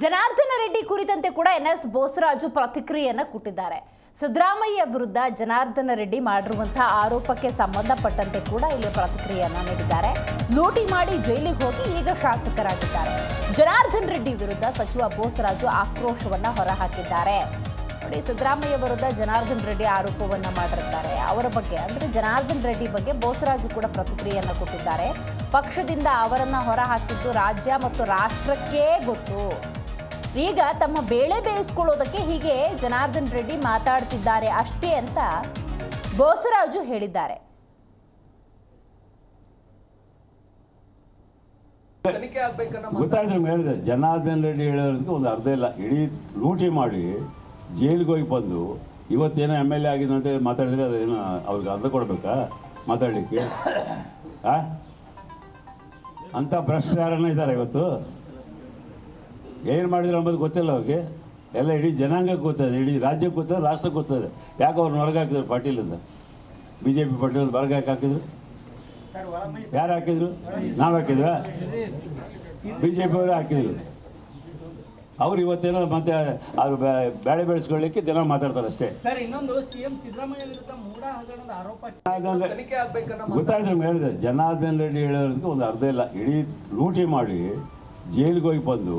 ಜನಾರ್ದನ ರೆಡ್ಡಿ ಕುರಿತಂತೆ ಕೂಡ N S Bosaraju ಪ್ರತಿಕ್ರಿಯೆಯನ್ನು ಕೊಟ್ಟಿದ್ದಾರೆ. ಸಿದ್ದರಾಮಯ್ಯ ವಿರುದ್ಧ ಜನಾರ್ದನ ರೆಡ್ಡಿ ಮಾಡಿರುವಂತಹ ಆರೋಪಕ್ಕೆ ಸಂಬಂಧಪಟ್ಟಂತೆ ಕೂಡ ಇಲ್ಲಿ ಪ್ರತಿಕ್ರಿಯೆಯನ್ನು ನೀಡಿದ್ದಾರೆ. ಲೂಟಿ ಮಾಡಿ ಜೈಲಿಗೆ ಹೋಗಿ ಈಗ ಶಾಸಕರಾಗಿದ್ದಾರೆ. ಜನಾರ್ದನ್ ರೆಡ್ಡಿ ವಿರುದ್ಧ ಸಚಿವ ಬೋಸರಾಜು ಆಕ್ರೋಶವನ್ನು ಹೊರಹಾಕಿದ್ದಾರೆ. ನೋಡಿ, ಸಿದ್ದರಾಮಯ್ಯ ವಿರುದ್ಧ ಜನಾರ್ದನ್ ರೆಡ್ಡಿ ಆರೋಪವನ್ನು ಮಾಡಿರ್ತಾರೆ. ಅವರ ಬಗ್ಗೆ, ಅಂದರೆ ಜನಾರ್ದನ್ ರೆಡ್ಡಿ ಬಗ್ಗೆ ಬೋಸರಾಜು ಕೂಡ ಪ್ರತಿಕ್ರಿಯೆಯನ್ನು ಕೊಟ್ಟಿದ್ದಾರೆ. ಪಕ್ಷದಿಂದ ಅವರನ್ನು ಹೊರಹಾಕಿದ್ದು ರಾಜ್ಯ ಮತ್ತು ರಾಷ್ಟ್ರಕ್ಕೇ ಗೊತ್ತು. ಈಗ ತಮ್ಮ ಬೇಳೆ ಬೇಯಿಸ್ಕೊಳ್ಳೋದಕ್ಕೆ ಹೀಗೆ ಜನಾರ್ದನ್ ರೆಡ್ಡಿ ಮಾತಾಡ್ತಿದ್ದಾರೆ ಅಷ್ಟೇ ಅಂತ ಬೋಸರಾಜು ಹೇಳಿದ್ದಾರೆ. ಗೊತ್ತಾಯ್ತು ಹೇಳಿದೆ. ಜನಾರ್ದನ್ ರೆಡ್ಡಿ ಹೇಳೋದಕ್ಕೆ ಒಂದು ಅರ್ಧ ಇಲ್ಲ. ಇಡೀ ಲೂಟಿ ಮಾಡಿ ಜೈಲಿಗೆ ಹೋಗಿ ಬಂದು ಇವತ್ತೇನೋ ಎಂ ಎಲ್ ಎ ಆಗಿದೆ ಅಂತ ಹೇಳಿ ಮಾತಾಡಿದ್ರೆ ಅದೇನೋ ಅವ್ರಿಗೆ ಅರ್ಧ ಕೊಡ್ಬೇಕಾ ಮಾತಾಡಲಿಕ್ಕೆ? ಆ? ಅಂಥ ಭ್ರಷ್ಟ ಇದ್ದಾರೆ ಇವತ್ತು. ಏನು ಮಾಡಿದ್ರು ಅಂಬೋದು ಗೊತ್ತಿಲ್ಲ ಅವ್ರಿಗೆ. ಎಲ್ಲ ಇಡೀ ಜನಾಂಗಕ್ಕೆ ಗೊತ್ತದೆ ಇಡೀ ರಾಜ್ಯಕ್ಕೆ ಗೊತ್ತದೆ ರಾಷ್ಟ್ರಕ್ಕೆ ಗೊತ್ತದೆ. ಯಾಕೆ ಅವ್ರನ್ನ ಹೊರಗೆ ಹಾಕಿದ್ರು ಪಾಟೀಲಿಂದ ಬಿ ಜೆ ಪಿ ಪಾಟೀಲ್ ಹೊರಗೆ ಯಾಕೆ ಹಾಕಿದ್ರು? ಯಾರು ಹಾಕಿದ್ರು? ನಾವು ಹಾಕಿದ್ರ ಬಿ ಜೆ ಪಿಯವರು ಹಾಕಿದ್ರು. ಅವ್ರು ಇವತ್ತೇನೋ ಮತ್ತೆ ಅವ್ರು ಬೇಳೆ ಬೆಳೆಸ್ಕೊಳ್ಳಿಕ್ಕೆ ದಿನ ಮಾತಾಡ್ತಾರೆ ಅಷ್ಟೇ. ಗೊತ್ತಾಯ್ತು ನಮ್ಗೆ ಹೇಳಿದೆ. ಜನಾರ್ದನ್ ರೆಡ್ಡಿ ಹೇಳೋದಕ್ಕೆ ಒಂದು ಅರ್ಧ ಇಲ್ಲ. ಇಡೀ ಲೂಟಿ ಮಾಡಿ ಜೈಲಿಗೆ ಹೋಗಿ ಬಂದು